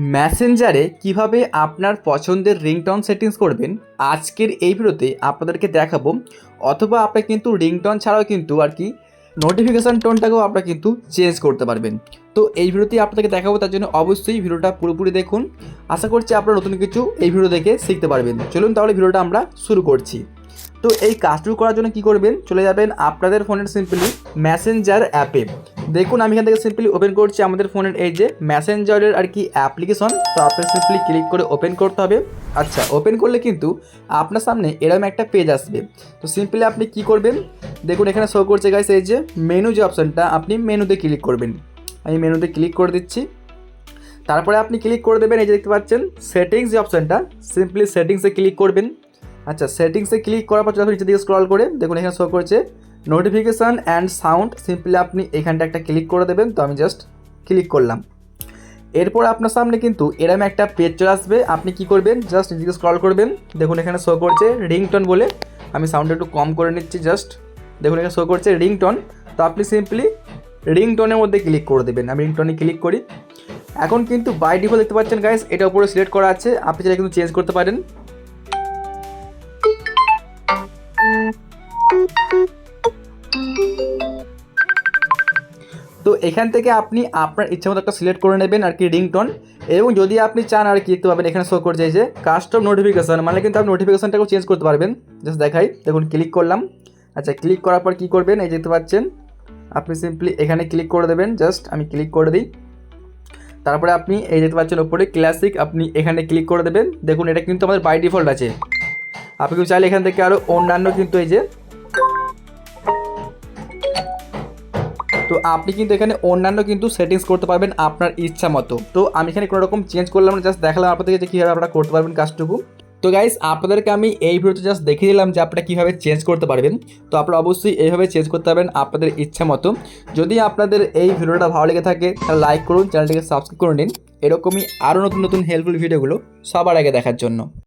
মেসেঞ্জারে কীভাবে আপনার পছন্দের রিংটন সেটিংস করবেন, আজকের এই ভিডিওতে আপনাদেরকে দেখাবো। অথবা আপনি কিন্তু রিংটন ছাড়াও কিন্তু আর কি নোটিফিকেশান টোনটাকেও আপনারা কিন্তু চেঞ্জ করতে পারবেন। তো এই ভিডিওতে আপনাদেরকে দেখাবো, তার জন্য অবশ্যই ভিডিওটা পুরোপুরি দেখুন। আশা করছি আপনারা নতুন কিছু এই ভিডিও দেখে শিখতে পারবেন। চলুন তাহলে ভিডিওটা আমরা শুরু করছি। তো এই কাজটুকু করার জন্য কি করবেন? চলে যাবেন আপনাদের ফোনের সিম্পলি ম্যাসেঞ্জার অ্যাপে দেখুন, আমি এখান থেকে সিম্পলি ওপেন করছি আমাদের ফোনের এই যে ম্যাসেঞ্জারের আর কি অ্যাপ্লিকেশন তো আপনার সিম্পলি ক্লিক করে ওপেন করতে হবে। আচ্ছা ওপেন করলে কিন্তু আপনার সামনে এরকম একটা পেজ আসবে। তো সিম্পলি আপনি কি করবেন? দেখুন, এখানে শো করছে গাইস এই যে মেনু যে অপশানটা আপনি মেনুতে ক্লিক করবেন। আমি মেনুতে ক্লিক করে দিচ্ছি। তারপরে আপনি ক্লিক করে দেবেন, এই যে দেখতে পাচ্ছেন সেটিংস যে অপশানটা সিম্পলি সেটিংসে ক্লিক করবেন। আচ্ছা সেটিংসে ক্লিক করার পর যখন নিচের দিকে স্ক্রল করে। দেখুন, এখানে শো করছে নোটিফিকেশান অ্যান্ড সাউন্ড সিম্পলি আপনি এখানটা একটা ক্লিক করে দেবেন, তো আমি জাস্ট ক্লিক করলাম। এরপর আপনার সামনে কিন্তু এরম একটা পেজ চলে আসবে, আপনি কি করবেন? জাস্ট নিচে স্ক্রল করবেন। দেখুন, এখানে শো করছে রিংটন বলে। আমি সাউন্ড একটু কম করে নিচ্ছি জাস্ট দেখুন, এখানে শো করছে রিংটন তো আপনি সিম্পলি রিংটনের মধ্যে ক্লিক করে দেবেন। আমি রিংটনে ক্লিক করি। এখন কিন্তু বাই ডিফল্ট দেখতে পাচ্ছেন গাইস এটা উপরে সিলেক্ট করা আছে। আপনি সেটা কিন্তু চেঞ্জ করতে পারেন। তো এখান থেকে আপনি আপনার ইচ্ছা মতো একটা সিলেক্ট করে নেবেন আর কি রিংটন এবং যদি আপনি চান আর কি দেখতে পাবেন এখানে শো করছে যে কাস্টম নোটিফিকেশান মানে কিন্তু আপনি নোটিফিকেশানটাকেও চেঞ্জ করতে পারবেন। জাস্ট দেখাই, দেখুন ক্লিক করলাম। আচ্ছা ক্লিক করার পর কী করবেন? এই দেখতে পাচ্ছেন, আপনি সিম্পলি এখানে ক্লিক করে দেবেন। জাস্ট আমি ক্লিক করে দিই। তারপরে আপনি এই দেখতে পাচ্ছেন ওপরে ক্লাসিক আপনি এখানে ক্লিক করে দেবেন। দেখুন, এটা কিন্তু আমাদের বাই ডিফল্ট আছে। আপনি কিন্তু চাইলে এখান থেকে আরও অন্যান্য কিন্তু এই যে আপনি কিন্তু এখানে অন্যান্য কিন্তু সেটিংস করতে পারবেন আপনার ইচ্ছা মতো। তো আমি এখানে কোনো রকম চেঞ্জ করলাম না জাস্ট দেখালাম আপনাদেরকে যে কীভাবে আপনারা করতে পারবেন কাজটুকু। তো গাইস আপনাদেরকে আমি এই ভিডিওতে জাস্ট দেখিয়ে দিলাম যে আপনারা কীভাবে চেঞ্জ করতে পারবেন। তো আপনারা অবশ্যই এইভাবে চেঞ্জ করতে পারবেন আপনাদের ইচ্ছা মতো। যদি আপনাদের এই ভিডিওটা ভালো লেগে থাকে, তাহলে লাইক করুন চ্যানেলটিকে সাবস্ক্রাইব করে নিন। এরকমই আরও নতুন নতুন হেল্পফুল ভিডিওগুলো সবার আগে দেখার জন্য।